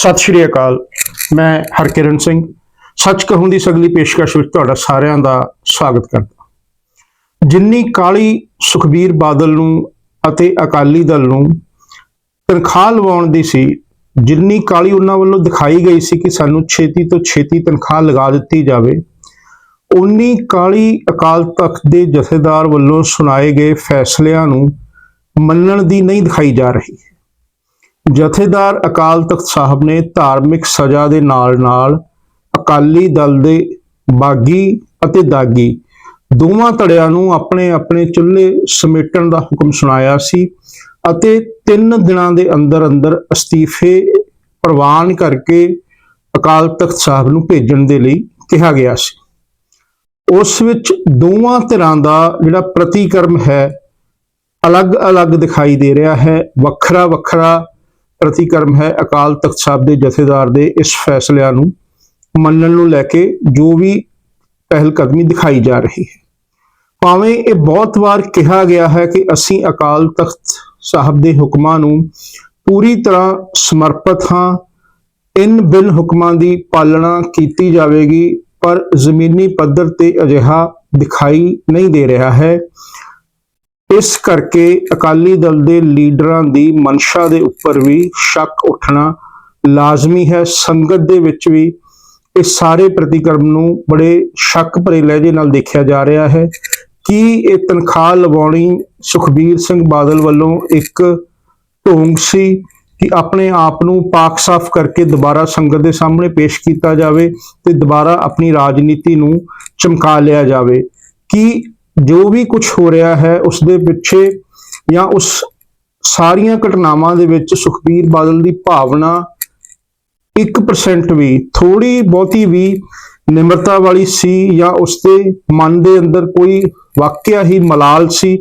ਸਤਿ ਸ਼੍ਰੀ ਅਕਾਲ। ਮੈਂ ਹਰਕਿਰਨ ਸਿੰਘ। ਸੱਚ ਕਹੂੰ ਦੀ ਸਗਲੀ ਪੇਸ਼ਕਸ਼ ਵਿੱਚ ਤੁਹਾਡਾ ਸਾਰਿਆਂ ਦਾ ਸਵਾਗਤ ਕਰਦਾ ਜਿੰਨੀ ਕਾਲੀ ਸੁਖਬੀਰ ਬਾਦਲ ਨੂੰ ਅਤੇ ਅਕਾਲੀ ਦਲ ਨੂੰ ਤਨਖਾਹ ਲਵਾਉਣ ਦੀ ਸੀ, ਜਿੰਨੀ ਕਾਲੀ ਉਹਨਾਂ ਵੱਲੋਂ ਦਿਖਾਈ ਗਈ ਸੀ ਕਿ ਸਾਨੂੰ ਛੇਤੀ ਤੋਂ ਛੇਤੀ ਤਨਖਾਹ ਲਗਾ ਦਿੱਤੀ ਜਾਵੇ ਉਨੀ ਕਾਲੀ ਅਕਾਲ ਤਖਤ ਦੇ ਜਥੇਦਾਰ ਵੱਲੋਂ ਸੁਣਾਏ ਗਏ ਫੈਸਲਿਆਂ ਨੂੰ ਮੰਨਣ ਦੀ ਨਹੀਂ ਦਿਖਾਈ ਜਾ ਰਹੀ। ਜਥੇਦਾਰ ਅਕਾਲ ਤਖਤ ਸਾਹਿਬ ਨੇ ਧਾਰਮਿਕ ਸਜ਼ਾ ਦੇ ਨਾਲ-ਨਾਲ ਅਕਾਲੀ ਦਲ ਦੇ ਬਾਗੀ ਅਤੇ ਦਾਗੀ ਦੋਵਾਂ ਧੜਿਆਂ ਨੂੰ ਆਪਣੇ ਆਪਣੇ ਚੁੱਲ੍ਹੇ ਸਮੇਟਣ ਦਾ ਹੁਕਮ ਸੁਣਾਇਆ ਸੀ ਅਤੇ 3 ਦਿਨਾਂ ਦੇ ਅੰਦਰ ਅੰਦਰ ਅਸਤੀਫੇ ਪ੍ਰਵਾਨ ਕਰਕੇ ਅਕਾਲ ਤਖਤ ਸਾਹਿਬ ਨੂੰ ਭੇਜਣ ਦੇ ਲਈ ਕਿਹਾ ਗਿਆ ਸੀ। ਉਸ ਵਿੱਚ ਦੋਵਾਂ ਧਿਰਾਂ ਦਾ ਜਿਹੜਾ ਪ੍ਰਤੀਕਰਮ ਹੈ, ਅਲੱਗ-ਅਲੱਗ ਦਿਖਾਈ ਦੇ ਰਿਹਾ ਹੈ ਵੱਖਰਾ ਵੱਖਰਾ ਪ੍ਰਤੀਕਰਮ ਹੈ ਅਕਾਲ ਤਖਤ ਸਾਹਿਬ ਦੇ ਜਥੇਦਾਰ ਦੇ ਇਸ ਫੈਸਲਿਆਂ ਨੂੰ ਮੰਨਣ ਨੂੰ ਲੈ ਕੇ ਜੋ ਵੀ ਪਹਿਲ ਕਦਮੀ ਦਿਖਾਈ ਜਾ ਰਹੀ ਹੈ। ਭਾਵੇਂ ਇਹ ਬਹੁਤ ਵਾਰ ਕਿਹਾ ਗਿਆ ਹੈ ਕਿ ਅਸੀਂ ਅਕਾਲ ਤਖਤ ਸਾਹਿਬ ਦੇ ਹੁਕਮਾਂ ਨੂੰ ਪੂਰੀ ਤਰ੍ਹਾਂ ਸਮਰਪਿਤ ਹਾਂ, ਇਨ ਬਿਨ ਹੁਕਮਾਂ ਦੀ ਪਾਲਣਾ ਕੀਤੀ ਜਾਵੇਗੀ, ਪਰ ਜ਼ਮੀਨੀ ਪੱਧਰ ਤੇ ਅਜਿਹਾ ਦਿਖਾਈ ਨਹੀਂ ਦੇ ਰਿਹਾ ਹੈ। ਇਸ ਕਰਕੇ ਅਕਾਲੀ ਦਲ ਦੇ ਲੀਡਰਾਂ ਦੀ ਮਨਸ਼ਾ ਦੇ ਉੱਪਰ ਵੀ ਸ਼ੱਕ ਉੱਠਣਾ ਲਾਜ਼ਮੀ ਹੈ। ਸੰਗਤ ਦੇ ਵਿੱਚ ਵੀ ਇਸ ਸਾਰੇ ਪ੍ਰਤੀਕਰਮ ਨੂੰ ਬੜੇ ਸ਼ੱਕ ਭਰੇ ਲਹਿਜੇ ਨਾਲ ਦੇਖਿਆ ਜਾ ਰਿਹਾ ਹੈ। ਕਿ ਇਹ ਤਨਖਾਹ ਲਵਾਉਣੀ ਸੁਖਬੀਰ ਸਿੰਘ ਬਾਦਲ ਵੱਲੋਂ ਇੱਕ ਢੋਂਗ ਸੀ ਕਿ ਆਪਣੇ ਆਪ ਨੂੰ ਪਾਕ ਸਾਫ਼ ਕਰਕੇ ਦੁਬਾਰਾ ਸੰਗਤ ਦੇ ਸਾਹਮਣੇ ਪੇਸ਼ ਕੀਤਾ ਜਾਵੇ ਤੇ ਦੁਬਾਰਾ ਆਪਣੀ ਰਾਜਨੀਤੀ ਨੂੰ ਚਮਕਾ ਲਿਆ ਜਾਵੇ? ਕਿ ਜੋ ਵੀ ਕੁਝ ਹੋ ਰਿਹਾ ਹੈ ਉਸ ਦੇ ਪਿੱਛੇ ਜਾਂ ਉਸ ਸਾਰੀਆਂ ਘਟਨਾਵਾਂ ਦੇ ਵਿੱਚ ਸੁਖਬੀਰ ਬਾਦਲ ਦੀ ਭਾਵਨਾ 1% ਵੀ ਥੋੜੀ ਬਹੁਤੀ ਵੀ ਨਿਮਰਤਾ ਵਾਲੀ ਸੀ ਜਾਂ ਉਸਦੇ ਮਨ ਦੇ ਅੰਦਰ ਕੋਈ ਵਾਕਿਆ ਹੀ ਮਲਾਲ ਸੀ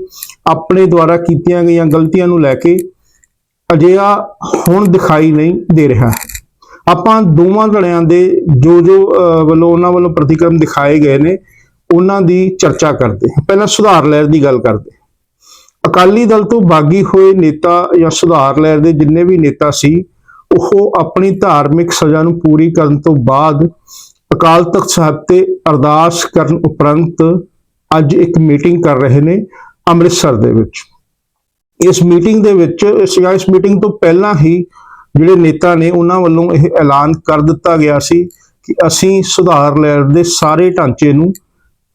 ਆਪਣੇ ਦੁਆਰਾ ਕੀਤੀਆਂ ਗਈਆਂ ਗਲਤੀਆਂ ਨੂੰ ਲੈ ਕੇ ਅਜਿਹਾ ਹੁਣ ਦਿਖਾਈ ਨਹੀਂ ਦੇ ਰਿਹਾ ਹੈ। ਆਪਾਂ ਦੋਵਾਂ ਧੜਿਆਂ ਦੇ ਜੋ ਜੋ ਅਹ, ਵੱਲੋਂ ਉਹਨਾਂ ਵੱਲੋਂ ਪ੍ਰਤੀਕਰਮ ਦਿਖਾਏ ਗਏ ਨੇ ਉਹਨਾਂ ਦੀ ਚਰਚਾ ਕਰਦੇ ਹਾਂ। ਪਹਿਲਾਂ ਸੁਧਾਰ ਲਹਿਰ ਦੀ ਗੱਲ ਕਰਦੇ ਅਕਾਲੀ ਦਲ ਤੋਂ ਬਾਗੀ ਹੋਏ ਨੇਤਾ ਜਾਂ ਸੁਧਾਰ ਲਹਿਰ ਦੇ ਜਿੰਨੇ ਵੀ ਨੇਤਾ ਸੀ, ਉਹ ਆਪਣੀ ਧਾਰਮਿਕ ਸਜ਼ਾ ਨੂੰ ਪੂਰੀ ਕਰਨ ਤੋਂ ਬਾਅਦ ਅਕਾਲ ਤਖਤ ਸਾਹਿਬ ਤੇ ਅਰਦਾਸ ਕਰਨ ਉਪਰੰਤ ਅੱਜ ਇੱਕ ਮੀਟਿੰਗ ਕਰ ਰਹੇ ਨੇ ਅੰਮ੍ਰਿਤਸਰ ਦੇ ਵਿੱਚ। ਇਸ ਮੀਟਿੰਗ ਦੇ ਵਿੱਚ, ਇਸ ਇਸ ਮੀਟਿੰਗ ਤੋਂ ਪਹਿਲਾਂ ਹੀ ਜਿਹੜੇ ਨੇਤਾ ਨੇ, ਉਹਨਾਂ ਵੱਲੋਂ ਇਹ ਐਲਾਨ ਕਰ ਦਿੱਤਾ ਗਿਆ ਸੀ ਕਿ ਅਸੀਂ ਸੁਧਾਰ ਲਹਿਰ ਦੇ ਸਾਰੇ ਢਾਂਚੇ ਨੂੰ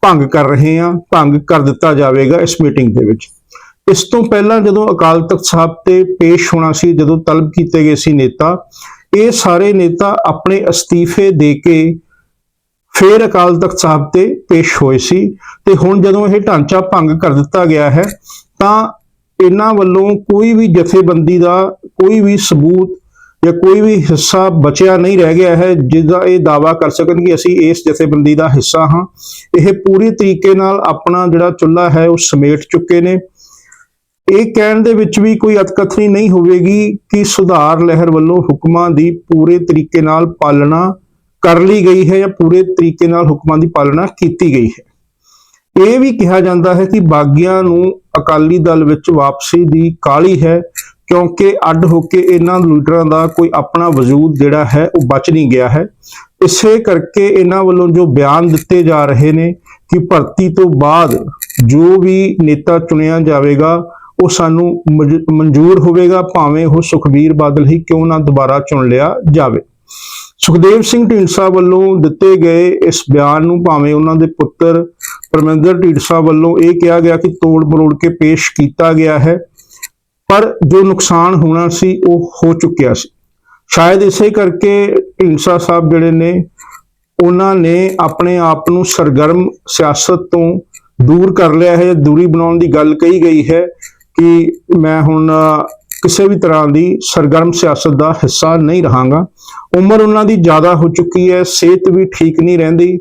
ਭੰਗ ਕਰ ਰਹੇ ਹਾਂ, ਭੰਗ ਕਰ ਦਿੱਤਾ ਜਾਵੇਗਾ ਇਸ ਮੀਟਿੰਗ ਦੇ ਵਿੱਚ। ਇਸ ਤੋਂ ਪਹਿਲਾਂ ਜਦੋਂ ਅਕਾਲ ਤਖਤ ਸਾਹਿਬ ਤੇ ਪੇਸ਼ ਹੋਣਾ ਸੀ, ਜਦੋਂ ਤਲਬ ਕੀਤੇ ਗਏ ਸੀ ਨੇਤਾ, ਇਹ ਸਾਰੇ ਨੇਤਾ ਆਪਣੇ ਅਸਤੀਫੇ ਦੇ ਕੇ ਫਿਰ ਅਕਾਲ ਤਖਤ ਸਾਹਿਬ ਤੇ ਪੇਸ਼ ਹੋਏ ਸੀ। ਤੇ ਹੁਣ ਜਦੋਂ ਇਹ ਢਾਂਚਾ ਭੰਗ ਕਰ ਦਿੱਤਾ ਗਿਆ ਹੈ, ਤਾਂ ਇਹਨਾਂ ਵੱਲੋਂ ਕੋਈ ਵੀ ਜਥੇਬੰਦੀ ਦਾ, ਕੋਈ ਵੀ ਸਬੂਤ ਜਾਂ ਕੋਈ ਵੀ ਹਿੱਸਾ ਬਚਿਆ ਨਹੀਂ ਰਹਿ ਗਿਆ ਹੈ, ਜਿਹਦਾ ਇਹ ਦਾਵਾ ਕਰ ਸਕਣ ਕਿ ਅਸੀਂ ਇਸ ਜਥੇਬੰਦੀ ਦਾ ਹਿੱਸਾ ਹਾਂ। ਇਹ ਪੂਰੀ ਤਰੀਕੇ ਨਾਲ ਆਪਣਾ ਜਿਹੜਾ ਚੁੱਲ੍ਹਾ ਹੈ, ਉਹ ਸਮੇਟ ਚੁੱਕੇ ਨੇ। ਇਹ ਕਹਿਣ ਦੇ ਵਿੱਚ ਵੀ ਕੋਈ ਅਤਕਥਨੀ ਨਹੀਂ ਹੋਵੇਗੀ ਕਿ ਸੁਧਾਰ ਲਹਿਰ ਵੱਲੋਂ ਹੁਕਮਾਂ ਦੀ ਪੂਰੇ ਤਰੀਕੇ ਨਾਲ ਪਾਲਣਾ ਕਰ ਲਈ ਗਈ ਹੈ ਜਾਂ ਪੂਰੇ ਤਰੀਕੇ ਨਾਲ ਹੁਕਮਾਂ ਦੀ ਪਾਲਣਾ ਕੀਤੀ ਗਈ ਹੈ। ਇਹ ਵੀ ਕਿਹਾ ਜਾਂਦਾ ਹੈ ਕਿ ਬਾਗੀਆਂ ਨੂੰ ਅਕਾਲੀ ਦਲ ਵਿੱਚ ਵਾਪਸੀ ਦੀ ਕਾਲੀ ਹੈ। ਕਿਉਂਕਿ ਅੱਡ ਹੋ ਕੇ ਇਹਨਾਂ ਲੀਡਰਾਂ ਦਾ ਕੋਈ ਆਪਣਾ ਵਜੂਦ ਜਿਹੜਾ ਹੈ, ਉਹ ਬਚ ਨਹੀਂ ਗਿਆ ਹੈ। ਇਸੇ ਕਰਕੇ ਇਹਨਾਂ ਵੱਲੋਂ ਜੋ ਬਿਆਨ ਦਿੱਤੇ ਜਾ ਰਹੇ ਨੇ ਕਿ ਭਰਤੀ ਤੋਂ ਬਾਅਦ ਜੋ ਵੀ ਨੇਤਾ ਚੁਣਿਆ ਜਾਵੇਗਾ, ਉਹ ਸਾਨੂੰ ਮਜ- ਮਨਜ਼ੂਰ ਹੋਵੇਗਾ, ਭਾਵੇਂ ਉਹ ਸੁਖਬੀਰ ਬਾਦਲ ਹੀ ਕਿਉਂ ਨਾ ਦੁਬਾਰਾ ਚੁਣ ਲਿਆ ਜਾਵੇ। ਸੁਖਦੇਵ ਸਿੰਘ ਢੀਂਡਸਾ ਵੱਲੋਂ ਦਿੱਤੇ ਗਏ ਇਸ ਬਿਆਨ ਨੂੰ ਭਾਵੇਂ ਉਹਨਾਂ ਦੇ ਪੁੱਤਰ ਪਰਮਿੰਦਰ ਢੀਂਡਸਾ ਵੱਲੋਂ ਇਹ ਕਿਹਾ ਗਿਆ ਕਿ ਤੋੜ ਮਰੋੜ ਕੇ ਪੇਸ਼ ਕੀਤਾ ਗਿਆ ਹੈ। ਪਰ ਜੋ ਨੁਕਸਾਨ ਹੋਣਾ ਸੀ, ਉਹ ਹੋ ਚੁੱਕਿਆ ਸੀ। ਸ਼ਾਇਦ ਇਸੇ ਕਰਕੇ ਢੀਂਡਸਾ ਸਾਹਿਬ ਜਿਹੜੇ ਨੇ, ਉਹਨਾਂ ਨੇ ਆਪਣੇ ਆਪ ਨੂੰ ਸਰਗਰਮ ਸਿਆਸਤ ਤੋਂ ਦੂਰ ਕਰ ਲਿਆ ਹੈ। ਦੂਰੀ ਬਣਾਉਣ ਦੀ ਗੱਲ ਕਹੀ ਗਈ ਹੈ ਕਿ ਮੈਂ ਹੁਣ ਕਿਸੇ ਵੀ ਤਰ੍ਹਾਂ ਦੀ ਸਰਗਰਮ ਸਿਆਸਤ ਦਾ ਹਿੱਸਾ ਨਹੀਂ ਰਹਾਂਗਾ। ਉਮਰ ਉਹਨਾਂ ਦੀ ਜ਼ਿਆਦਾ ਹੋ ਚੁੱਕੀ ਹੈ, ਸਿਹਤ ਵੀ ਠੀਕ ਨਹੀਂ ਰਹਿੰਦੀ।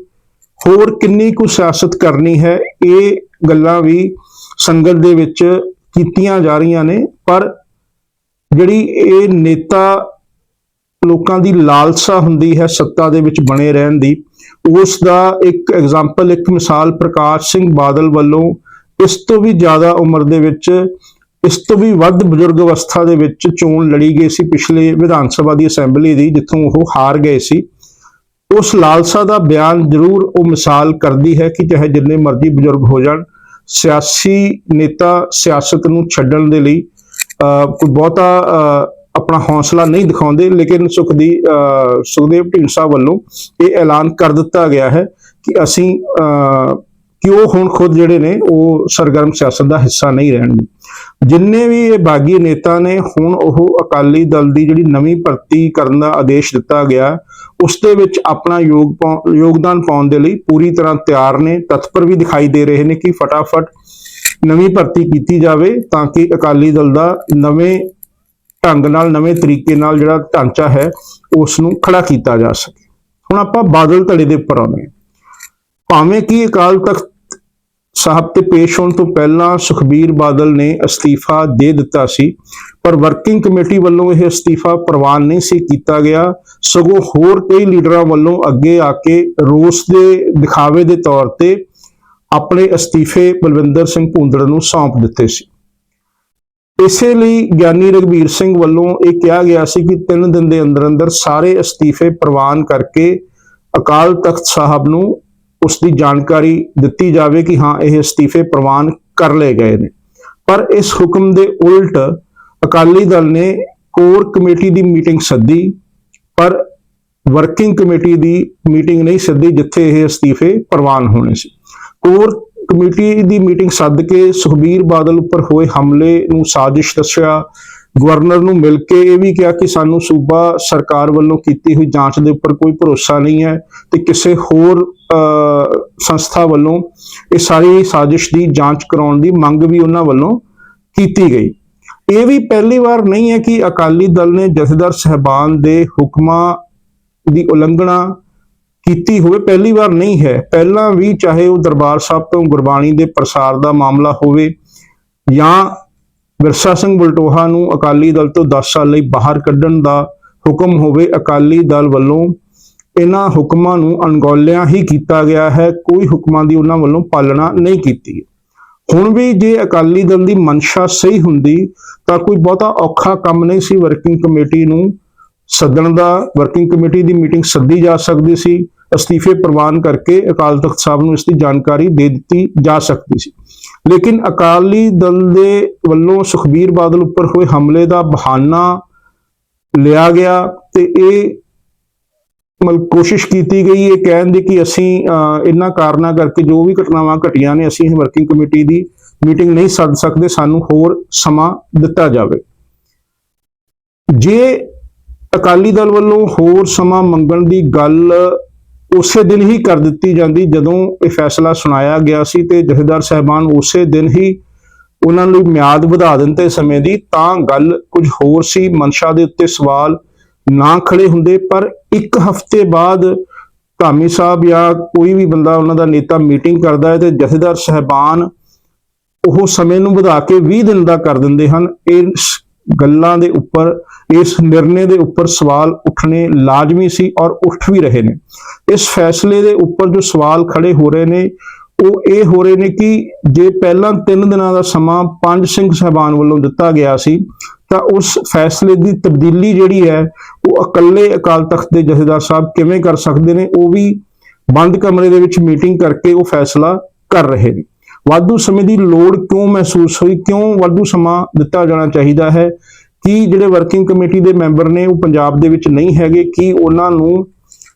ਹੋਰ ਕਿੰਨੀ ਕੁ ਸਿਆਸਤ ਕਰਨੀ ਹੈ, ਇਹ ਗੱਲਾਂ ਵੀ ਸੰਗਤ ਦੇ ਵਿੱਚ ਕੀਤੀਆਂ ਜਾ ਰਹੀਆਂ ਨੇ। ਪਰ ਜਿਹੜੀ ਇਹ ਨੇਤਾ ਲੋਕਾਂ ਦੀ ਲਾਲਸਾ ਹੁੰਦੀ ਹੈ ਸੱਤਾ ਦੇ ਵਿੱਚ ਬਣੇ ਰਹਿਣ ਦੀ ਉਸ ਦਾ ਇੱਕ ਐਗਜ਼ਾਮਪਲ ਇੱਕ ਮਿਸਾਲ ਪ੍ਰਕਾਸ਼ ਸਿੰਘ ਬਾਦਲ ਵੱਲੋਂ ਇਸ ਤੋਂ ਵੀ ਜ਼ਿਆਦਾ ਉਮਰ ਦੇ ਵਿੱਚ, ਇਸ ਤੋਂ ਵੀ ਵੱਧ ਬਜ਼ੁਰਗ ਅਵਸਥਾ ਦੇ ਵਿੱਚ ਚੋਣ ਲੜੀ ਗਈ ਸੀ ਪਿਛਲੇ ਵਿਧਾਨ ਸਭਾ ਦੀ ਅਸੈਂਬਲੀ ਦੀ, ਜਿੱਥੋਂ ਉਹ ਹਾਰ ਗਏ ਸੀ। ਉਸ ਲਾਲਸਾ ਦਾ ਬਿਆਨ ਜ਼ਰੂਰ ਉਹ ਮਿਸਾਲ ਕਰਦੀ ਹੈ ਕਿ ਚਾਹੇ ਜਿੰਨੇ ਮਰਜ਼ੀ ਬਜ਼ੁਰਗ ਹੋ ਜਾਣ, ਸਿਆਸੀ ਨੇਤਾ ਸਿਆਸਤ ਨੂੰ ਛੱਡਣ ਦੇ ਲਈ ਕੋਈ ਬਹੁਤਾ ਅਹ, ਆਪਣਾ ਹੌਸਲਾ ਨਹੀਂ ਦਿਖਾਉਂਦੇ ਲੇਕਿਨ ਸੁਖਦੀ ਅਹ, ਸੁਖਦੇਵ ਢੀਂਡਸਾ ਵੱਲੋਂ ਇਹ ਐਲਾਨ ਕਰ ਦਿੱਤਾ ਗਿਆ ਹੈ ਕਿ ਅਸੀਂ ਅਹ, ਕਿ ਉਹ ਹੁਣ ਖੁਦ ਜਿਹੜੇ ਨੇ ਉਹ ਸਰਗਰਮ ਸਿਆਸਤ ਦਾ ਹਿੱਸਾ ਨਹੀਂ ਰਹਿਣਗੇ। ਜਿੰਨੇ ਵੀ ਇਹ ਬਾਗੀ ਨੇਤਾ ਨੇ ਹੁਣ ਉਹ ਅਕਾਲੀ ਦਲ ਦੀ ਜਿਹੜੀ ਨਵੀਂ ਭਰਤੀ ਕਰਨ ਦਾ ਆਦੇਸ਼ ਦਿੱਤਾ ਗਿਆ ਉਸ ਦੇ ਵਿੱਚ ਆਪਣਾ ਯੋਗ ਪਾਉ- ਯੋਗਦਾਨ ਪਾਉਣ ਦੇ ਲਈ ਪੂਰੀ ਤਰ੍ਹਾਂ ਤਿਆਰ ਨੇ ਤਤਪਰ ਵੀ ਦਿਖਾਈ ਦੇ ਰਹੇ ਨੇ ਕਿ ਫਟਾਫਟ ਨਵੀਂ ਭਰਤੀ ਕੀਤੀ ਜਾਵੇ ਤਾਂ ਕਿ ਅਕਾਲੀ ਦਲ ਦਾ ਨਵੇਂ ਢੰਗ ਨਾਲ, ਨਵੇਂ ਤਰੀਕੇ ਨਾਲ ਜਿਹੜਾ ਢਾਂਚਾ ਹੈ ਉਸ ਨੂੰ ਖੜਾ ਕੀਤਾ ਜਾ ਸਕੇ। ਹੁਣ ਆਪਾਂ ਬਾਦਲ ਧੜੇ ਦੇ ਉੱਪਰ ਆਉਂਦੇ ਹਾਂ। ਭਾਵੇਂ ਕਿ ਅਕਾਲ ਤਖਤ ਸਾਹਿਬ ਤੇ ਪੇਸ਼ ਹੋਣ ਤੋਂ ਪਹਿਲਾਂ ਸੁਖਬੀਰ ਬਾਦਲ ਨੇ ਅਸਤੀਫਾ ਦੇ ਦਿੱਤਾ ਸੀ, ਪਰ ਵਰਕਿੰਗ ਕਮੇਟੀ ਵੱਲੋਂ ਇਹ ਅਸਤੀਫਾ ਪ੍ਰਵਾਨ ਨਹੀਂ ਸੀ ਕੀਤਾ ਗਿਆ। ਸਗੋਂ ਹੋਰ ਕਈ ਲੀਡਰਾਂ ਵੱਲੋਂ ਅੱਗੇ ਆ ਕੇ ਰੋਸ ਦੇ, ਦਿਖਾਵੇ ਦੇ ਤੌਰ ਤੇ ਆਪਣੇ ਅਸਤੀਫੇ ਬਲਵਿੰਦਰ ਸਿੰਘ ਭੁੰਦੜ ਨੂੰ ਸੌਂਪ ਦਿੱਤੇ ਸੀ। ਇਸੇ ਲਈ ਗਿਆਨੀ ਰਗਵੀਰ ਸਿੰਘ ਵੱਲੋਂ ਇਹ ਕਿਹਾ ਗਿਆ ਸੀ ਕਿ 3 ਦਿਨ ਦੇ ਅੰਦਰ ਅੰਦਰ ਸਾਰੇ ਅਸਤੀਫੇ ਪ੍ਰਵਾਨ ਕਰਕੇ ਅਕਾਲ ਤਖਤ ਸਾਹਿਬ ਨੂੰ ਉਸ ਦੀ ਜਾਣਕਾਰੀ ਦਿੱਤੀ ਜਾਵੇ ਕਿ ਹਾਂ, ਇਹ ਅਸਤੀਫੇ ਪ੍ਰਵਾਨ ਕਰ ਲਏ ਗਏ ਨੇ। ਪਰ ਇਸ ਹੁਕਮ ਦੇ ਉਲਟ ਅਕਾਲੀ ਦਲ ਨੇ ਕੋਰ ਕਮੇਟੀ ਦੀ ਮੀਟਿੰਗ ਸੱਦੀ, ਪਰ ਵਰਕਿੰਗ ਕਮੇਟੀ ਦੀ ਮੀਟਿੰਗ ਨਹੀਂ ਸੱਦੀ, ਜਿੱਥੇ ਇਹ ਅਸਤੀਫੇ ਪ੍ਰਵਾਨ ਹੋਣੇ ਸੀ। ਕੋਰ ਕਮੇਟੀ ਦੀ ਮੀਟਿੰਗ ਸੱਦ ਕੇ ਸੁਖਬੀਰ ਬਾਦਲ ਉੱਪਰ ਹੋਏ ਹਮਲੇ ਨੂੰ ਸਾਜ਼ਿਸ਼ ਦੱਸਿਆ। ਗਵਰਨਰ ਨੂੰ ਮਿਲ ਕੇ ਇਹ ਵੀ ਕਿਹਾ ਕਿ ਸਾਨੂੰ ਸੂਬਾ ਸਰਕਾਰ ਵੱਲੋਂ ਕੀਤੀ ਹੋਈ ਜਾਂਚ ਦੇ ਉੱਪਰ ਕੋਈ ਭਰੋਸਾ ਨਹੀਂ ਹੈ ਤੇ ਕਿਸੇ ਹੋਰ ਸੰਸਥਾ ਵੱਲੋਂ ਇਹ ਸਾਰੀ ਸਾਜ਼ਿਸ਼ ਦੀ ਜਾਂਚ ਕਰਾਉਣ ਦੀ ਮੰਗ ਵੀ ਉਹਨਾਂ ਵੱਲੋਂ ਕੀਤੀ ਗਈ। ਇਹ ਵੀ ਪਹਿਲੀ ਵਾਰ ਨਹੀਂ ਹੈ ਕਿ ਅਕਾਲੀ ਦਲ ਨੇ ਜਥੇਦਾਰ ਸਹਿਬਾਨ ਦੇ ਹੁਕਮਾਂ ਦੀ ਉਲੰਘਣਾ ਕੀਤੀ ਹੋਵੇ, ਪਹਿਲੀ ਵਾਰ ਨਹੀਂ ਹੈ। ਪਹਿਲਾਂ ਵੀ ਚਾਹੇ ਉਹ ਦਰਬਾਰ ਸਾਹਿਬ ਤੋਂ ਗੁਰਬਾਣੀ ਦੇ ਪ੍ਰਸਾਰ ਦਾ ਮਾਮਲਾ ਹੋਵੇ ਜਾਂ ਵਿਰਸਾ ਸਿੰਘ ਬਲਟੋਹਾ ਨੂੰ ਅਕਾਲੀ ਦਲ ਤੋਂ 10 ਸਾਲ ਲਈ ਬਾਹਰ ਕੱਢਣ ਦਾ ਹੁਕਮ ਹੋਵੇ, ਅਕਾਲੀ ਦਲ ਵੱਲੋਂ ਇਹਨਾਂ ਹੁਕਮਾਂ ਨੂੰ ਅਣਗੌਲਿਆਂ ਹੀ ਕੀਤਾ ਗਿਆ ਹੈ। ਕੋਈ ਹੁਕਮਾਂ ਦੀ ਉਹਨਾਂ ਵੱਲੋਂ ਪਾਲਣਾ ਨਹੀਂ ਕੀਤੀ। ਹੁਣ ਵੀ ਜੇ ਅਕਾਲੀ ਦਲ ਦੀ ਮਨਸ਼ਾ ਸਹੀ ਹੁੰਦੀ, ਤਾਂ ਕੋਈ ਬਹੁਤਾ ਔਖਾ ਕੰਮ ਨਹੀਂ ਸੀ। ਵਰਕਿੰਗ ਕਮੇਟੀ ਨੂੰ ਸੱਦਣ ਦਾ ਵਰਕਿੰਗ ਕਮੇਟੀ ਦੀ ਮੀਟਿੰਗ ਸੱਦੀ ਜਾ ਸਕਦੀ ਸੀ। ਅਸਤੀਫੇ ਪ੍ਰਵਾਨ ਕਰਕੇ ਅਕਾਲ ਤਖਤ ਸਾਹਿਬ ਨੂੰ ਇਸ ਦੀ ਜਾਣਕਾਰੀ ਦੇ ਦਿੱਤੀ ਜਾ ਸਕਦੀ ਸੀ। ਲੇਕਿਨ ਅਕਾਲੀ ਦਲ ਦੇ ਵੱਲੋਂ ਸੁਖਬੀਰ ਬਾਦਲ ਉੱਪਰ ਹੋਏ ਹਮਲੇ ਦਾ ਬਹਾਨਾ ਲਿਆ ਗਿਆ ਤੇ ਇਹ ਮਤਲਬ ਕੋਸ਼ਿਸ਼ ਕੀਤੀ ਗਈ ਇਹ ਕਹਿਣ ਦੀ ਕਿ ਅਸੀਂ ਅਹ, ਇਹਨਾਂ ਕਾਰਨਾਂ ਕਰਕੇ ਜੋ ਵੀ ਘਟਨਾਵਾਂ ਘਟੀਆਂ ਨੇ ਅਸੀਂ ਵਰਕਿੰਗ ਕਮੇਟੀ ਦੀ ਮੀਟਿੰਗ ਨਹੀਂ ਸੱਦ ਸਕਦੇ ਸਾਨੂੰ ਹੋਰ ਸਮਾਂ ਦਿੱਤਾ ਜਾਵੇ। ਜੇ ਅਕਾਲੀ ਦਲ ਵੱਲੋਂ ਹੋਰ ਸਮਾਂ ਮੰਗਣ ਦੀ ਗੱਲ ਉਸੇ ਦਿਨ ਹੀ ਕਰ ਦਿੱਤੀ ਜਾਂਦੀ, ਜਦੋਂ ਇਹ ਫੈਸਲਾ ਸੁਣਾਇਆ ਗਿਆ ਸੀ ਤੇ ਜਥੇਦਾਰ ਸਾਹਿਬਾਨ ਉਸੇ ਦਿਨ ਹੀ ਉਹਨਾਂ ਲਈ ਮਿਆਦ ਵਧਾ ਦਿੰਦੇ ਸਮੇਂ ਦੀ, ਤਾਂ ਗੱਲ ਕੁਝ ਹੋਰ ਸੀ। ਮਨਸ਼ਾ ਦੇ ਉੱਤੇ ਸਵਾਲ ਨਾ ਖੜੇ ਹੁੰਦੇ, ਪਰ ਇੱਕ ਹਫ਼ਤੇ ਬਾਅਦ ਧਾਮੀ ਸਾਹਿਬ ਜਾਂ ਕੋਈ ਵੀ ਬੰਦਾ ਉਹਨਾਂ ਦਾ ਨੇਤਾ ਮੀਟਿੰਗ ਕਰਦਾ ਹੈ ਤੇ ਜਥੇਦਾਰ ਸਹਿਬਾਨ ਉਹ ਸਮੇਂ ਨੂੰ ਵਧਾ ਕੇ 20 ਦਿਨ ਦਾ ਕਰ ਦਿੰਦੇ ਹਨ। ਇਸ ਗੱਲਾਂ ਦੇ ਉੱਪਰ, ਇਸ ਨਿਰਣੇ ਦੇ ਉੱਪਰ ਸਵਾਲ ਉੱਠਣੇ ਲਾਜ਼ਮੀ ਸੀ ਔਰ ਉੱਠ ਵੀ ਰਹੇ ਨੇ। ਇਸ ਫੈਸਲੇ ਦੇ ਉੱਪਰ ਜੋ ਸਵਾਲ ਖੜੇ ਹੋ ਰਹੇ ਨੇ, ਉਹ ਇਹ ਹੋ ਰਹੇ ਨੇ ਕਿ ਜੇ ਪਹਿਲਾਂ 3 ਦਿਨਾਂ ਦਾ ਸਮਾਂ ਪੰਜ ਸਿੰਘ ਸਹਿਬਾਨ ਵੱਲੋਂ ਦਿੱਤਾ ਗਿਆ ਸੀ, ਤਾਂ ਉਸ ਫੈਸਲੇ ਦੀ ਤਬਦੀਲੀ ਜਿਹੜੀ ਹੈ, ਉਹ ਇਕੱਲੇ ਅਕਾਲ ਤਖਤ ਦੇ ਜਥੇਦਾਰ ਸਾਹਿਬ ਕਿਵੇਂ ਕਰ ਸਕਦੇ ਨੇ, ਉਹ ਵੀ ਬੰਦ ਕਮਰੇ ਦੇ ਵਿੱਚ ਮੀਟਿੰਗ ਕਰਕੇ ਉਹ ਫੈਸਲਾ ਕਰ ਰਹੇ ਨੇ। ਵਾਧੂ ਸਮੇਂ ਦੀ ਲੋੜ ਕਿਉਂ ਮਹਿਸੂਸ ਹੋਈ? ਕਿਉਂ ਵਾਧੂ ਸਮਾਂ ਦਿੱਤਾ ਜਾਣਾ ਚਾਹੀਦਾ ਹੈ? ਕੀ ਜਿਹੜੇ ਵਰਕਿੰਗ ਕਮੇਟੀ ਦੇ ਮੈਂਬਰ ਨੇ ਉਹ ਪੰਜਾਬ ਦੇ ਵਿੱਚ ਨਹੀਂ ਹੈਗੇ? ਕੀ ਉਹਨਾਂ ਨੂੰ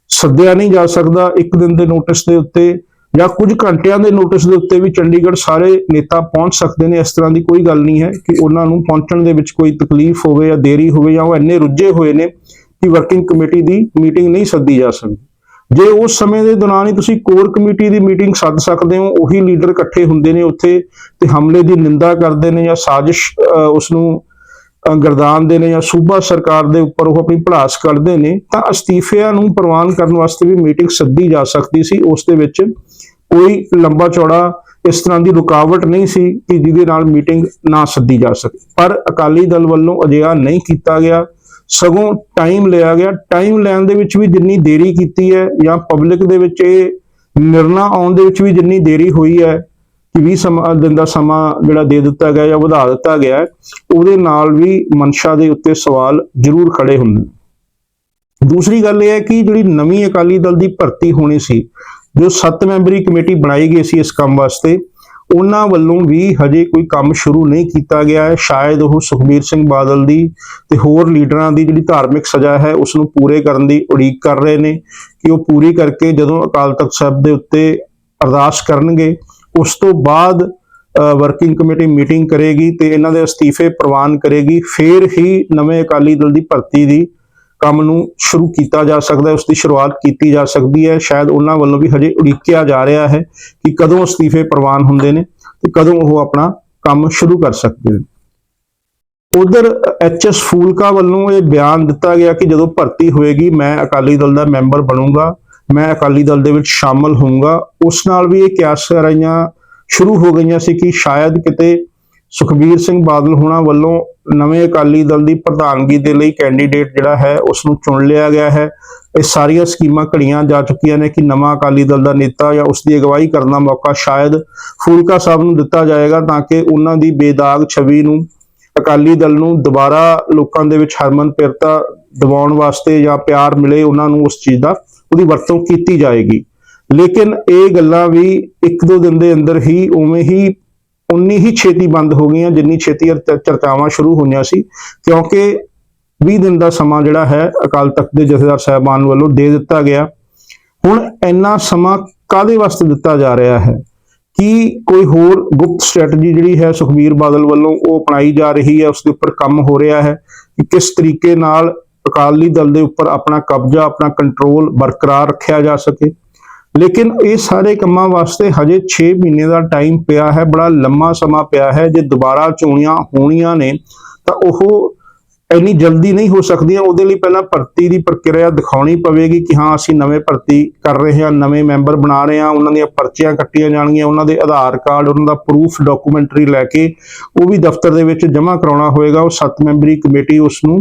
ਸੱਦਿਆ ਨਹੀਂ ਜਾ ਸਕਦਾ ਇੱਕ ਦਿਨ ਦੇ ਨੋਟਿਸ ਦੇ ਉੱਤੇ? ਜਾਂ ਕੁਝ ਘੰਟਿਆਂ ਦੇ ਨੋਟਿਸ ਦੇ ਉੱਤੇ ਵੀ ਚੰਡੀਗੜ੍ਹ ਸਾਰੇ ਨੇਤਾ ਪਹੁੰਚ ਸਕਦੇ ਨੇ? ਇਸ ਤਰ੍ਹਾਂ ਦੀ ਕੋਈ ਗੱਲ ਨਹੀਂ ਹੈ ਕਿ ਉਹਨਾਂ ਨੂੰ ਪਹੁੰਚਣ ਦੇ ਵਿੱਚ ਕੋਈ ਤਕਲੀਫ ਹੋਵੇ ਜਾਂ ਦੇਰੀ ਹੋਵੇ ਜਾਂ ਉਹ ਇੰਨੇ ਰੁੱਝੇ ਹੋਏ ਨੇ ਕਿ ਵਰਕਿੰਗ ਕਮੇਟੀ ਦੀ ਮੀਟਿੰਗ ਨਹੀਂ ਸੱਦੀ ਜਾ ਸਕਦੀ। ਜੇ ਉਸ ਸਮੇਂ ਦੇ ਦੌਰਾਨ ਹੀ ਤੁਸੀਂ ਕੋਰ ਕਮੇਟੀ ਦੀ ਮੀਟਿੰਗ ਸੱਦ ਸਕਦੇ ਹੋ ਉਹੀ ਲੀਡਰ ਇਕੱਠੇ ਹੁੰਦੇ ਨੇ ਉੱਥੇ ਤੇ ਹਮਲੇ ਦੀ ਨਿੰਦਾ ਕਰਦੇ ਨੇ ਜਾਂ ਸਾਜ਼ਿਸ਼ ਅਹ, ਉਸ ਨੂੰ ਅਹ, ਗਰਦਾਨਦੇ ਨੇ ਜਾਂ ਸੂਬਾ ਸਰਕਾਰ ਦੇ ਉੱਪਰ ਉਹ ਆਪਣੀ ਭੜਾਸ ਕੱਢਦੇ ਨੇ ਤਾਂ ਅਸਤੀਫਿਆਂ ਨੂੰ ਪ੍ਰਵਾਨ ਕਰਨ ਵਾਸਤੇ ਵੀ ਮੀਟਿੰਗ ਸੱਦੀ ਜਾ ਸਕਦੀ ਸੀ। ਉਸ ਦੇ ਵਿੱਚ ਕੋਈ ਲੰਬਾ ਚੌੜਾ ਇਸ ਤਰ੍ਹਾਂ ਦੀ ਰੁਕਾਵਟ ਨਹੀਂ ਸੀ ਕਿ ਜਿਹਦੇ ਨਾਲ ਮੀਟਿੰਗ ਨਾ ਸੱਦੀ ਜਾ ਸਕੇ। ਪਰ ਅਕਾਲੀ ਦਲ ਵੱਲੋਂ ਅਜਿਹਾ ਨਹੀਂ ਕੀਤਾ ਗਿਆ। ਸਗੋਂ ਟਾਈਮ ਲਿਆ ਗਿਆ। ਟਾਈਮ ਲੈਣ ਦੇ ਵਿੱਚ ਵੀ ਜਿੰਨੀ ਦੇਰੀ ਕੀਤੀ ਹੈ ਜਾਂ ਪਬਲਿਕ ਦੇ ਵਿੱਚ ਇਹ ਨਿਰਣਾ ਆਉਣ ਦੇ ਵਿੱਚ ਵੀ ਜਿੰਨੀ ਦੇਰੀ ਹੋਈ ਹੈ ਕਿ 20 ਸਮਾਂ, ਦਿਨ ਦਾ ਸਮਾਂ ਜਿਹੜਾ ਦੇ ਦਿੱਤਾ ਗਿਆ ਜਾਂ ਵਧਾ ਦਿੱਤਾ ਗਿਆ ਉਹਦੇ ਨਾਲ ਵੀ ਮਨਸ਼ਾ ਦੇ ਉੱਤੇ ਸਵਾਲ ਜ਼ਰੂਰ ਖੜੇ ਹੁੰਦੇ ਨੇ। ਦੂਸਰੀ ਗੱਲ ਇਹ ਹੈ ਕਿ ਜਿਹੜੀ ਨਵੀਂ ਅਕਾਲੀ ਦਲ ਦੀ ਭਰਤੀ ਹੋਣੀ ਸੀ, ਜੋ 7 ਮੈਂਬਰੀ ਕਮੇਟੀ ਬਣਾਈ ਗਈ ਸੀ ਇਸ ਕੰਮ ਵਾਸਤੇ ਉਹਨਾਂ ਵੱਲੋਂ ਵੀ ਹਜੇ ਕੋਈ ਕੰਮ ਸ਼ੁਰੂ ਨਹੀਂ ਕੀਤਾ ਗਿਆ ਹੈ। ਸ਼ਾਇਦ ਉਹ ਸੁਖਬੀਰ ਸਿੰਘ ਬਾਦਲ ਦੀ ਤੇ ਹੋਰ ਲੀਡਰਾਂ ਦੀ ਜਿਹੜੀ ਧਾਰਮਿਕ ਸਜ਼ਾ ਹੈ ਉਸ ਨੂੰ ਪੂਰੇ ਕਰਨ ਦੀ ਉਡੀਕ ਕਰ ਰਹੇ ਨੇ ਕਿ ਉਹ ਪੂਰੀ ਕਰਕੇ ਜਦੋਂ ਅਕਾਲ ਤਖਤ ਸਾਹਿਬ ਦੇ ਉੱਤੇ ਅਰਦਾਸ ਕਰਨਗੇ, ਉਸ ਤੋਂ ਬਾਅਦ ਵਰਕਿੰਗ ਕਮੇਟੀ ਮੀਟਿੰਗ ਕਰੇਗੀ ਤੇ ਇਹਨਾਂ ਦੇ ਅਸਤੀਫੇ ਪ੍ਰਵਾਨ ਕਰੇਗੀ। ਫਿਰ ਹੀ ਨਵੇਂ ਅਕਾਲੀ ਦਲ ਦੀ ਭਰਤੀ ਦੀ ਕੰਮ ਨੂੰ ਸ਼ੁਰੂ ਕੀਤਾ ਜਾ ਸਕਦਾ ਹੈ ਉਸ ਦੀ ਸ਼ੁਰੂਆਤ ਕੀਤੀ ਜਾ ਸਕਦੀ ਹੈ। ਸ਼ਾਇਦ ਉਹਨਾਂ ਵੱਲੋਂ ਵੀ ਹਜੇ ਉਡੀਕਿਆ ਜਾ ਰਿਹਾ ਹੈ ਕਿ ਕਦੋਂ ਅਸਤੀਫੇ ਪ੍ਰਵਾਨ ਹੁੰਦੇ ਨੇ ਤੇ ਕਦੋਂ ਉਹ ਆਪਣਾ ਕੰਮ ਸ਼ੁਰੂ ਕਰ ਸਕਦੇ ਨੇ। ਉਧਰ ਐਚਐਸ ਫੂਲਕਾ ਵੱਲੋਂ ਇਹ ਬਿਆਨ ਦਿੱਤਾ ਗਿਆ ਕਿ ਜਦੋਂ ਭਰਤੀ ਹੋਏਗੀ, ਮੈਂ ਅਕਾਲੀ ਦਲ ਦਾ ਮੈਂਬਰ ਬਣੂੰਗਾ, ਮੈਂ ਅਕਾਲੀ ਦਲ ਦੇ ਵਿੱਚ ਸ਼ਾਮਲ ਹੋਊਂਗਾ। ਉਸ ਨਾਲ ਵੀ ਇਹ ਕਿਆਸ ਰਹੀਆਂ ਸ਼ੁਰੂ ਹੋ ਗਈਆਂ ਸੀ ਕਿ ਸ਼ਾਇਦ ਕਿਤੇ ਸੁਖਬੀਰ ਸਿੰਘ ਬਾਦਲ ਹੋਣਾ ਵੱਲੋਂ ਨਵੇਂ ਅਕਾਲੀ ਦਲ ਦੀ ਪ੍ਰਧਾਨਗੀ ਦੇ ਲਈ ਕੈਂਡੀਡੇਟ ਜਿਹੜਾ ਹੈ ਉਸ ਨੂੰ ਚੁਣ ਲਿਆ ਗਿਆ ਹੈ। ਇਹ ਸਾਰੀਆਂ ਸਕੀਮਾਂ ਘੜੀਆਂ ਜਾ ਚੁੱਕੀਆਂ ਨੇ ਕਿ ਨਵਾਂ ਅਕਾਲੀ ਦਲ ਦਾ ਨੇਤਾ ਜਾਂ ਉਸ ਦੀ ਅਗਵਾਈ ਕਰਨ ਦਾ ਮੌਕਾ ਸ਼ਾਇਦ ਫੂਲਕਾ ਸਾਹਿਬ ਨੂੰ ਦਿੱਤਾ ਜਾਏਗਾ ਤਾਂ ਕਿ ਉਹਨਾਂ ਦੀ ਬੇਦਾਗ ਛਵੀ ਨੂੰ, ਅਕਾਲੀ ਦਲ ਨੂੰ ਦੁਬਾਰਾ ਲੋਕਾਂ ਦੇ ਵਿੱਚ ਹਰਮਨ ਪਿਰਤਾ ਦਿਵਾਉਣ ਵਾਸਤੇ ਜਾਂ ਪਿਆਰ ਮਿਲੇ ਉਹਨਾਂ ਨੂੰ ਉਸ ਚੀਜ਼ ਦਾ, ਉਹਦੀ ਵਰਤੋਂ ਕੀਤੀ ਜਾਏਗੀ। ਲੇਕਿਨ ਇਹ ਗੱਲਾਂ ਵੀ ਇੱਕ ਦੋ ਦਿਨ ਦੇ ਅੰਦਰ ਹੀ ਉਵੇਂ ਹੀ ਉਨੀ ਹੀ ਛੇਤੀ ਬੰਦ ਹੋ ਗਈਆਂ, ਜਿੰਨੀ ਛੇਤੀ ਚਰਚਾਵਾਂ ਸ਼ੁਰੂ ਹੋਈਆਂ ਸੀ। ਕਿਉਂਕਿ 20 ਦਿਨ ਦਾ ਸਮਾਂ ਜਿਹੜਾ ਹੈ, ਅਕਾਲ ਤਖਤ ਦੇ ਜਥੇਦਾਰ ਸਾਹਿਬਾਨ ਵੱਲੋਂ ਦੇ ਦਿੱਤਾ ਗਿਆ। ਹੁਣ ਇੰਨਾ ਸਮਾਂ ਕਾਦੇ ਵਾਸਤੇ ਦਿੱਤਾ ਜਾ ਰਿਹਾ ਹੈ? ਕੀ ਕੋਈ ਹੋਰ ਗੁਪਤ ਸਟ੍ਰੈਟਜੀ ਜਿਹੜੀ ਹੈ ਸੁਖਬੀਰ ਬਾਦਲ ਵੱਲੋਂ ਉਹ ਅਪਣਾਈ ਜਾ ਰਹੀ ਹੈ ਉਸ ਦੇ ਉੱਪਰ ਕੰਮ ਹੋ ਰਿਹਾ ਹੈ? ਕਿ ਕਿਸ ਤਰੀਕੇ ਨਾਲ ਅਕਾਲੀ ਦਲ ਦੇ ਉੱਪਰ ਆਪਣਾ ਕਬਜ਼ਾ, ਆਪਣਾ ਕੰਟਰੋਲ ਬਰਕਰਾਰ ਰੱਖਿਆ ਜਾ ਸਕੇ? ਲੇਕਿਨ ਇਹ ਸਾਰੇ ਕੰਮਾਂ ਵਾਸਤੇ ਹਜੇ 6 ਮਹੀਨੇ ਦਾ ਟਾਈਮ ਪਿਆ ਹੈ, ਬੜਾ ਲੰਮਾ ਸਮਾਂ ਪਿਆ ਹੈ। ਜੇ ਦੁਬਾਰਾ ਚੋਣੀਆਂ ਹੋਣੀਆਂ ਨੇ, ਤਾਂ ਉਹ ਇੰਨੀ ਜਲਦੀ ਨਹੀਂ ਹੋ ਸਕਦੀਆਂ। ਉਹਦੇ ਲਈ ਪਹਿਲਾਂ ਭਰਤੀ ਦੀ ਪ੍ਰਕਿਰਿਆ ਦਿਖਾਉਣੀ ਪਵੇਗੀ ਕਿ ਹਾਂ, ਅਸੀਂ ਨਵੇਂ ਭਰਤੀ ਕਰ ਰਹੇ ਹਾਂ, ਨਵੇਂ ਮੈਂਬਰ ਬਣਾ ਰਹੇ ਹਾਂ, ਉਹਨਾਂ ਦੀਆਂ ਪਰਚੀਆਂ ਕੱਟੀਆਂ ਜਾਣਗੀਆਂ, ਉਹਨਾਂ ਦੇ ਆਧਾਰ ਕਾਰਡ, ਉਹਨਾਂ ਦਾ ਪ੍ਰੂਫ ਡਾਕੂਮੈਂਟਰੀ ਲੈ ਕੇ ਉਹ ਵੀ ਦਫ਼ਤਰ ਦੇ ਵਿੱਚ ਜਮ੍ਹਾਂ ਕਰਾਉਣਾ ਹੋਏਗਾ। ਉਹ 7 ਮੈਂਬਰੀ ਕਮੇਟੀ ਉਸ ਨੂੰ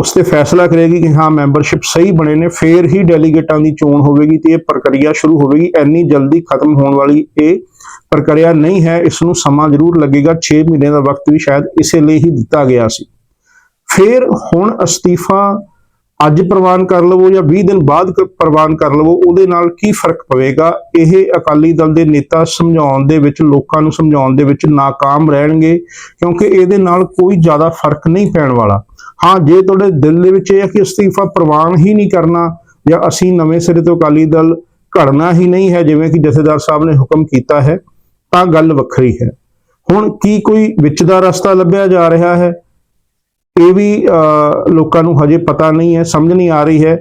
ਉਸ ਤੇ ਫੈਸਲਾ ਕਰੇਗੀ ਕਿ ਹਾਂ ਮੈਂਬਰਸ਼ਿਪ ਸਹੀ ਬਣੇ ਨੇ, ਫੇਰ ਹੀ ਡੈਲੀਗੇਟਾਂ ਦੀ ਚੋਣ ਹੋਵੇਗੀ ਤੇ ਇਹ ਪ੍ਰਕਿਰਿਆ ਸ਼ੁਰੂ ਹੋਵੇਗੀ। ਐਨੀ ਜਲਦੀ ਖਤਮ ਹੋਣ ਵਾਲੀ ਇਹ ਪ੍ਰਕਿਰਿਆ ਨਹੀਂ ਹੈ। ਇਸ ਨੂੰ ਸਮਾਂ ਜ਼ਰੂਰ ਲੱਗੇਗਾ। 6 ਮਹੀਨੇ ਦਾ ਵਕਤ ਵੀ ਸ਼ਾਇਦ ਇਸੇ ਲਈ ਹੀ ਦਿੱਤਾ ਗਿਆ ਸੀ। ਫੇਰ ਹੁਣ ਅਸਤੀਫਾ ਅੱਜ ਪ੍ਰਵਾਨ ਕਰ ਲਵੋ ਜਾਂ 20 ਦਿਨ ਬਾਅਦ ਪ੍ਰਵਾਨ ਕਰ ਲਵੋ, ਉਹਦੇ ਨਾਲ ਕੀ ਫ਼ਰਕ ਪਵੇਗਾ? ਇਹ ਅਕਾਲੀ ਦਲ ਦੇ ਨੇਤਾ ਸਮਝਾਉਣ ਦੇ ਵਿੱਚ, ਲੋਕਾਂ ਨੂੰ ਸਮਝਾਉਣ ਦੇ ਵਿੱਚ ناکਾਮ ਰਹਿਣਗੇ, ਕਿਉਂਕਿ ਇਹਦੇ ਨਾਲ ਕੋਈ ਜ਼ਿਆਦਾ ਫ਼ਰਕ ਨਹੀਂ ਪੈਣ ਵਾਲਾ। ਹਾਂ ਜੇ ਤੁਹਾਡੇ ਦਿਲ ਦੇ ਵਿੱਚ ਇਹ ਹੈ ਕਿ ਅਸਤੀਫਾ ਪ੍ਰਵਾਨ ਹੀ ਨਹੀਂ ਕਰਨਾ ਜਾਂ ਅਸੀਂ ਨਵੇਂ ਸਿਰੇ ਤੋਂ ਅਕਾਲੀ ਦਲ ਘੜਨਾ ਹੀ ਨਹੀਂ ਹੈ ਜਿਵੇਂ ਕਿ ਜਥੇਦਾਰ ਸਾਹਿਬ ਨੇ ਹੁਕਮ ਕੀਤਾ ਹੈ ਤਾਂ ਗੱਲ ਵੱਖਰੀ ਹੈ। ਹੁਣ ਕੀ ਕੋਈ ਵਿੱਚ ਦਾ ਰਸਤਾ ਲੱਭਿਆ ਜਾ ਰਿਹਾ ਹੈ? ਇਹ ਵੀ ਅਹ, ਲੋਕਾਂ ਨੂੰ ਹਜੇ ਪਤਾ ਨਹੀਂ ਹੈ ਸਮਝ ਨਹੀਂ ਆ ਰਹੀ ਹੈ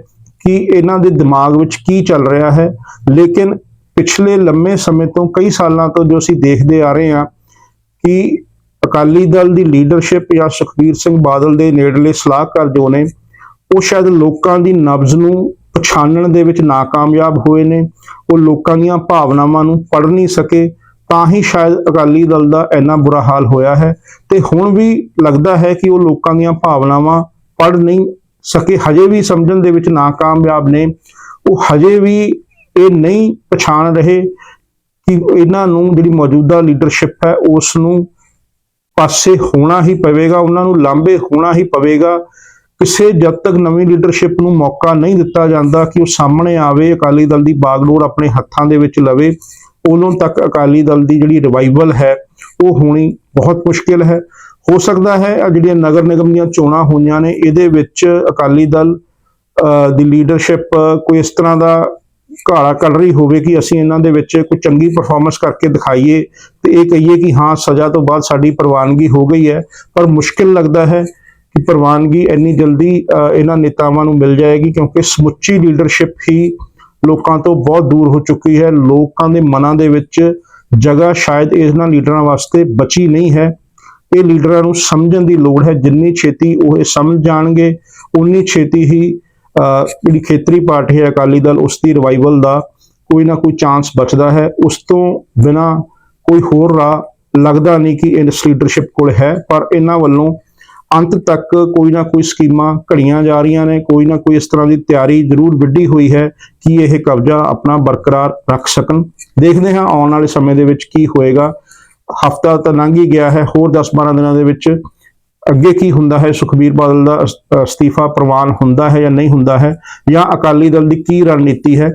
ਕਿ ਇਹਨਾਂ ਦੇ ਦਿਮਾਗ ਵਿੱਚ ਕੀ ਚੱਲ ਰਿਹਾ ਹੈ। ਲੇਕਿਨ ਪਿਛਲੇ ਲੰਮੇ ਸਮੇਂ ਤੋਂ ਕਈ ਸਾਲਾਂ ਤੋਂ ਜੋ ਅਸੀਂ ਦੇਖਦੇ ਆ ਰਹੇ ਹਾਂ ਕਿ ਅਕਾਲੀ ਦਲ ਦੀ ਲੀਡਰਸ਼ਿਪ ਜਾਂ ਸੁਖਬੀਰ ਸਿੰਘ ਬਾਦਲ ਦੇ ਨੇੜਲੇ ਸਲਾਹਕਾਰ ਜੋ ਨੇ, ਉਹ ਸ਼ਾਇਦ ਲੋਕਾਂ ਦੀ ਨਬਜ਼ ਨੂੰ ਪਛਾਣਨ ਦੇ ਵਿੱਚ ਨਾਕਾਮਯਾਬ ਹੋਏ ਨੇ। ਉਹ ਲੋਕਾਂ ਦੀਆਂ ਭਾਵਨਾਵਾਂ ਨੂੰ ਪੜ੍ਹ ਨਹੀਂ ਸਕੇ, ਤਾਂ ਹੀ ਸ਼ਾਇਦ ਅਕਾਲੀ ਦਲ ਦਾ ਇੰਨਾ ਬੁਰਾ ਹਾਲ ਹੋਇਆ ਹੈ। ਤੇ ਹੁਣ ਵੀ ਲੱਗਦਾ ਹੈ ਕਿ ਉਹ ਲੋਕਾਂ ਦੀਆਂ ਭਾਵਨਾਵਾਂ ਪੜ੍ਹ ਨਹੀਂ ਸਕੇ, ਹਜੇ ਵੀ ਸਮਝਣ ਦੇ ਵਿੱਚ ਨਾਕਾਮਯਾਬ ਨੇ। ਉਹ ਹਜੇ ਵੀ ਇਹ ਨਹੀਂ ਪਛਾਣ ਰਹੇ ਕਿ ਇਹਨਾਂ ਨੂੰ ਜਿਹੜੀ ਮੌਜੂਦਾ ਲੀਡਰਸ਼ਿਪ ਹੈ, ਉਸ ਨੂੰ ਪਾਸੇ ਹੋਣਾ ਹੀ ਪਵੇਗਾ ਉਹਨਾਂ ਨੂੰ ਲਾਂਬੇ ਹੋਣਾ ਹੀ ਪਵੇਗਾ। ਕਿਸੇ ਜਦ ਤੱਕ ਨਵੀਂ ਲੀਡਰਸ਼ਿਪ ਨੂੰ ਮੌਕਾ ਨਹੀਂ ਦਿੱਤਾ ਜਾਂਦਾ ਕਿ ਉਹ ਸਾਹਮਣੇ ਆਵੇ ਅਕਾਲੀ ਦਲ ਦੀ ਬਾਗਡੋਰ ਆਪਣੇ ਹੱਥਾਂ ਦੇ ਵਿੱਚ ਲਵੇ ਉਦੋਂ ਤੱਕ ਅਕਾਲੀ ਦਲ ਦੀ ਜਿਹੜੀ ਰਿਵਾਈਵਲ ਹੈ ਉਹ ਹੋਣੀ ਬਹੁਤ ਮੁਸ਼ਕਿਲ ਹੈ। ਹੋ ਸਕਦਾ ਹੈ ਆ ਜਿਹੜੀਆਂ ਨਗਰ ਨਿਗਮ ਦੀਆਂ ਚੋਣਾਂ ਹੋਈਆਂ ਨੇ ਇਹਦੇ ਵਿੱਚ ਅਕਾਲੀ ਦਲ ਅਹ, ਦੀ ਲੀਡਰਸ਼ਿਪ ਕੋਈ ਇਸ ਤਰ੍ਹਾਂ ਦਾ ਘਾੜਾ ਕੱਢ ਰਹੀ ਹੋਵੇ ਕਿ ਅਸੀਂ ਇਹਨਾਂ ਦੇ ਵਿੱਚ ਕੋਈ ਚੰਗੀ ਪਰਫਾਰਮੈਂਸ ਕਰਕੇ ਦਿਖਾਈਏ, ਤੇ ਇਹ ਕਹੀਏ ਕਿ ਹਾਂ, ਸਜ਼ਾ ਤੋਂ ਬਾਅਦ ਸਾਡੀ ਪ੍ਰਵਾਨਗੀ ਹੋ ਗਈ ਹੈ। ਪਰ ਮੁਸ਼ਕਿਲ ਲੱਗਦਾ ਹੈ ਕਿ ਪ੍ਰਵਾਨਗੀ ਇੰਨੀ ਜਲਦੀ ਇਹਨਾਂ ਨੇਤਾਵਾਂ ਨੂੰ ਮਿਲ ਜਾਏਗੀ, ਕਿਉਂਕਿ ਸਮੁੱਚੀ ਲੀਡਰਸ਼ਿਪ ਹੀ ਲੋਕਾਂ ਤੋਂ ਬਹੁਤ ਦੂਰ ਹੋ ਚੁੱਕੀ ਹੈ। ਲੋਕਾਂ ਦੇ ਮਨਾਂ ਦੇ ਵਿੱਚ ਜਗ੍ਹਾ ਸ਼ਾਇਦ ਇਹਨਾਂ ਲੀਡਰਾਂ ਵਾਸਤੇ ਬਚੀ ਨਹੀਂ ਹੈ। ਇਹ ਲੀਡਰਾਂ ਨੂੰ ਸਮਝਣ ਦੀ ਲੋੜ ਹੈ। ਜਿੰਨੀ ਛੇਤੀ ਉਹ ਇਹ ਸਮਝ ਜਾਣਗੇ, ਉਨੀ ਛੇਤੀ ਹੀ ਜਿਹੜੀ ਖੇਤਰੀ ਪਾਰਟੀ ਹੈ ਅਕਾਲੀ ਦਲ, ਉਸ ਦੀ ਰਿਵਾਈਵਲ ਦਾ ਕੋਈ ਨਾ ਕੋਈ ਚਾਂਸ ਬਚਦਾ ਹੈ। ਉਸ ਤੋਂ ਬਿਨਾ ਕੋਈ ਹੋਰ ਰਾਹ ਲੱਗਦਾ ਨਹੀਂ ਕਿ ਇਸ ਲੀਡਰਸ਼ਿਪ ਕੋਲ ਹੈ, ਪਰ ਇਹਨਾਂ ਵੱਲੋਂ ਅੰਤ ਤੱਕ ਕੋਈ ਨਾ ਕੋਈ ਸਕੀਮਾਂ ਘੜੀਆਂ ਜਾ ਰਹੀਆਂ ਨੇ। ਕੋਈ ਨਾ ਕੋਈ ਇਸ ਤਰ੍ਹਾਂ ਦੀ ਤਿਆਰੀ ਜ਼ਰੂਰ ਵਿੱਢੀ ਹੋਈ ਹੈ ਕਿ ਇਹ ਕਬਜ਼ਾ ਆਪਣਾ ਬਰਕਰਾਰ ਰੱਖ ਸਕਣ। ਦੇਖਦੇ ਹਾਂ ਆਉਣ ਵਾਲੇ ਸਮੇਂ ਦੇ ਵਿੱਚ ਕੀ ਹੋਏਗਾ। ਹਫਤਾ ਤਾਂ ਲੰਘ ਹੀ ਗਿਆ ਹੈ, ਹੋਰ 10-12 ਦਿਨਾਂ ਦੇ ਵਿੱਚ ਅੱਗੇ ਕੀ ਹੁੰਦਾ ਹੈ? ਸੁਖਬੀਰ ਬਾਦਲ ਦਾ ਅਸਤੀਫਾ ਪ੍ਰਵਾਨ ਹੁੰਦਾ ਹੈ ਜਾਂ ਨਹੀਂ ਹੁੰਦਾ ਹੈ? ਜਾਂ ਅਕਾਲੀ ਦਲ ਦੀ ਕੀ ਰਣਨੀਤੀ ਹੈ?